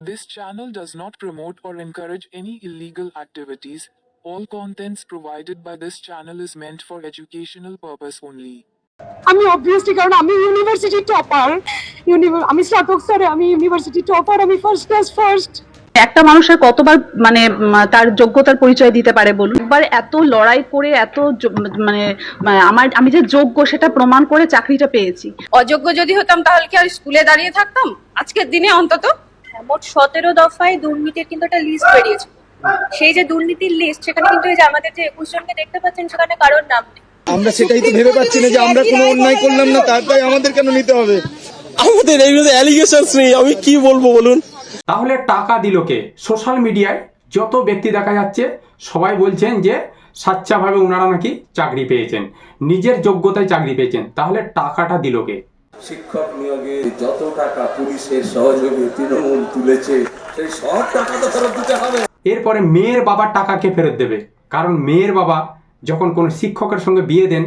This channel does not promote or encourage any illegal activities. All contents provided by this channel is meant for educational purpose only. আমি obviously কারণ আমি university topper আমি স্নাতক স্তরে আমি university topper আমি first class first একটা মানুষের কতবার মানে তার যোগ্যতার পরিচয় দিতে পারে বলুন? একবার এত লড়াই করে এত মানে মানে আমার আমি যে যোগ্য সেটা প্রমাণ করে চাকরিটা পেয়েছি। অযোগ্য যদি হতাম তাহলে কি আর স্কুলে দাঁড়িয়ে থাকতাম? আজকের দিনে অন্তত। মোট সতেরো দফায় দুর্নীতির কিন্তু একটা লিস্ট বেরিয়েছে। সেই যে দুর্নীতির লিস্ট সেখানে কিন্তু এই যে আমাদের যে একুশ জনকে দেখতে পাচ্ছেন সেখানে কারোর নাম নেই। আমরা সেটাই তো ভেবে পাচ্ছি না যে আমরা কোনো অন্যায় করলাম না তার দায় আমাদের কেন নিতে হবে? আমাদের এই বিরুদ্ধে অ্যালিগেশনস নেই আমি কি বলব বলুন? তাহলে টাকা দিল কে? সোশ্যাল মিডিয়ায় যত ব্যক্তি দেখা যাচ্ছে সবাই বলছেন যে সাচ্চাভাবে ওনারা নাকি চাকরি পেয়েছেন নিজের যোগ্যতায় চাকরি পেয়েছেন। তাহলে টাকাটা দিল কে? শিক্ষক নিয়োগে যত টাকা পুলিশের সহযোগে তৃণমূল তুলেছে, সেই সব টাকা তো ফেরত দিতে হবে। এরপরে মেয়ের বাবার টাকাকে ফেরত দেবে? কারণ মেয়ের বাবা যখন কোনো শিক্ষকের সঙ্গে বিয়ে দেন,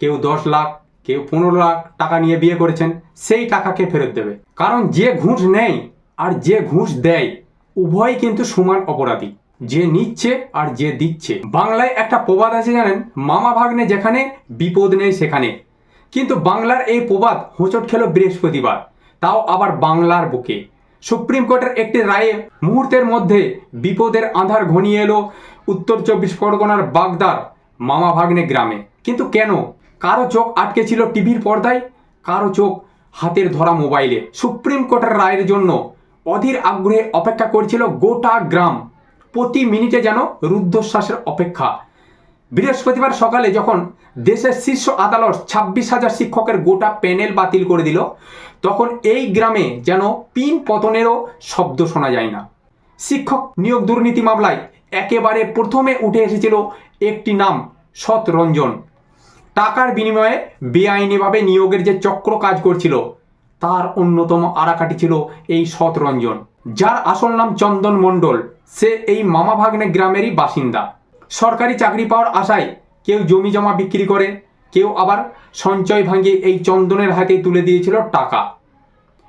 কেউ দশ লাখ, কেউ পনেরো লাখ টাকা নিয়ে বিয়ে করেছেন, সেই টাকাকে ফেরত দেবে? কারণ যে ঘুষ নেয় আর যে ঘুষ দেয়, উভয় কিন্তু সমান অপরাধী। যে নিচ্ছে আর যে দিচ্ছে। বাংলায় একটা প্রবাদ আছে জানেন? মামা ভাগ্নে যেখানে, বিপদ নেই সেখানে। কিন্তু বাংলার এই প্রবাদ হোঁচট খেল বৃহস্পতিবার, তাও আবার বাংলার বুকে। সুপ্রিম কোর্টের একটি রায়ে মুহূর্তের মধ্যে বিপদের আধার ঘনিয়ে এলো উত্তর চব্বিশ পরগনার বাগদার মামা ভাগ্নে গ্রামে। কিন্তু কেন? কারও চোখ আটকে ছিল টিভির পর্দায়? কারও চোখ হাতের ধরা মোবাইলে। সুপ্রিম কোর্টের রায়ের জন্য অধীর আগ্রহে অপেক্ষা করছিল গোটা গ্রাম। প্রতি মিনিটে যেন রুদ্ধশ্বাসের অপেক্ষা। বৃহস্পতিবার সকালে যখন দেশের শীর্ষ আদালত ছাব্বিশ হাজার শিক্ষকের গোটা প্যানেল বাতিল করে দিল, তখন এই গ্রামে যেন পিন পতনেরও শব্দ শোনা যায় না। শিক্ষক নিয়োগ দুর্নীতি মামলায় একেবারে প্রথমে উঠে এসেছিল একটি নাম সৎ রঞ্জন টাকার বিনিময়ে বেআইনিভাবে নিয়োগের যে চক্র কাজ করছিল, তার অন্যতম আরাকাটি ছিল এই সৎ রঞ্জন যার আসল নাম চন্দন মণ্ডল। সে এই মামা ভাগ্নে গ্রামেরই বাসিন্দা। সরকারি চাকরি পাওয়ার আশায় কেউ জমি জমা বিক্রি করে, কেউ আবার সঞ্চয় ভাঙিয়ে এই চন্দনের হাতে তুলে দিয়েছিল টাকা।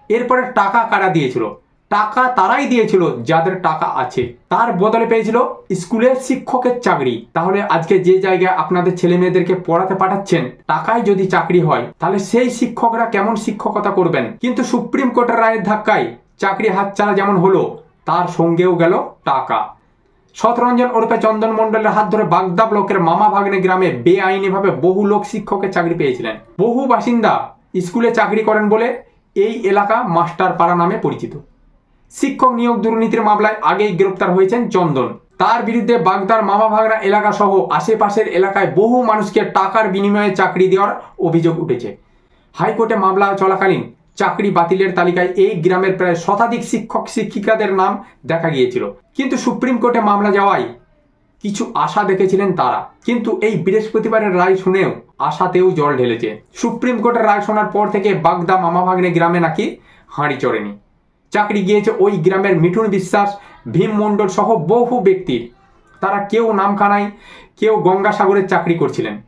এরপরে টাকা কারা দিয়েছিল? টাকা তারাই দিয়েছিল যাদের টাকা আছে। তার বদলে পেয়েছিল স্কুলের শিক্ষকের চাকরি। তাহলে আজকে যে জায়গায় আপনাদের ছেলে মেয়েদেরকে পড়াতে পাঠাচ্ছেন, টাকায় যদি চাকরি হয়, তাহলে সেই শিক্ষকরা কেমন শিক্ষকতা করবেন? কিন্তু সুপ্রিম কোর্টের রায়ের ধাক্কায় চাকরি হাতছাড়া যেমন হলো, তার সঙ্গেও গেল টাকা। শতরঞ্জন ওরফে চন্দন মণ্ডলের হাত ধরে বাগদা ব্লকের মামা ভাগ্নে গ্রামে বেআইনিভাবে বহু লোক শিক্ষকের চাকরি পেয়েছিলেন। বহু বাসিন্দা স্কুলে চাকরি করেন বলে এই এলাকা মাস্টার পাড়া নামে পরিচিত। শিক্ষক নিয়োগ দুর্নীতির মামলায় আগেই গ্রেপ্তার হয়েছেন চন্দন। তার বিরুদ্ধে বাগদার মামা ভাগনা এলাকা সহ আশেপাশের এলাকায় বহু মানুষকে টাকার বিনিময়ে চাকরি দেওয়ার অভিযোগ উঠেছে। হাইকোর্টে মামলা চলাকালীন চাকরি বাতিলের তালিকায় এই গ্রামের প্রায় শতাধিক শিক্ষক শিক্ষিকাদের নাম দেখা গিয়েছিল। কিন্তু সুপ্রিম কোর্টে মামলা যাওয়ায় কিছু আশা দেখেছিলেন তারা। কিন্তু এই বৃহস্পতিবারের রায় শুনেও আশাতেও জল ঢেলেছে। সুপ্রিম কোর্টের রায় শোনার পর থেকে বাগদা মামাভাগ্নে গ্রামে নাকি হাঁড়ি চড়েনি। চাকরি গিয়েছে ওই গ্রামের মিঠুন বিশ্বাস, ভীম মণ্ডল সহ বহু ব্যক্তির। তারা কেউ নামখানায়, কেউ গঙ্গাসাগরের চাকরি করছিলেন।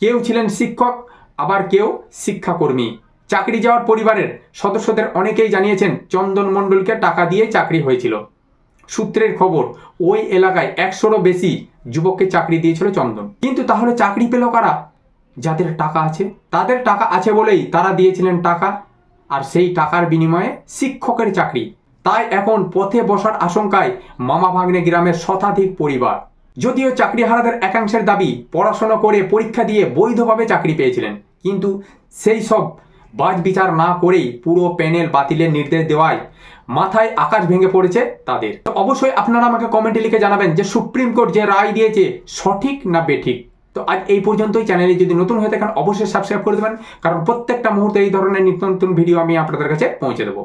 কেউ ছিলেন শিক্ষক, আবার কেউ শিক্ষাকর্মী। চাকরি যাওয়ার পরিবারের সদস্যদের অনেকেই জানিয়েছেন, চন্দন মণ্ডলকে টাকা দিয়ে চাকরি হয়েছিল। সূত্রের খবর, ওই এলাকায় একশোরও বেশি যুবককে চাকরি দিয়েছিল চন্দন। কিন্তু তাহলে চাকরি পেল কারা? যাদের টাকা আছে, তাদের টাকা আছে বলেই তারা দিয়েছিলেন টাকা, আর সেই টাকার বিনিময়ে শিক্ষকের চাকরি। তাই এখন পথে বসার আশঙ্কায় মামা ভাগ্নে গ্রামের শতাধিক পরিবার। যদিও চাকরি চাকরিহারাদের একাংশের দাবি, পড়াশোনা করে পরীক্ষা দিয়ে বৈধভাবে চাকরি পেয়েছিলেন, কিন্তু সেই সব বাজ বিচার না করেই পুরো প্যানেল বাতিলের নির্দেশ দেওয়ায় মাথায় আকাশ ভেঙে পড়েছে তাদের। অবশ্যই আপনারা আমাকে কমেন্টে লিখে জানাবেন যে সুপ্রিম কোর্ট যে রায় দিয়েছে সঠিক না বেঠিক। তো আজ এই পর্যন্তই। চ্যানেলে যদি নতুন হয়ে থাকেন, অবশ্যই সাবস্ক্রাইব করে দেবেন, কারণ প্রত্যেকটা মুহূর্তে এই ধরনের নিত্য নতুন ভিডিও আমি আপনাদের কাছে পৌঁছে দেবো।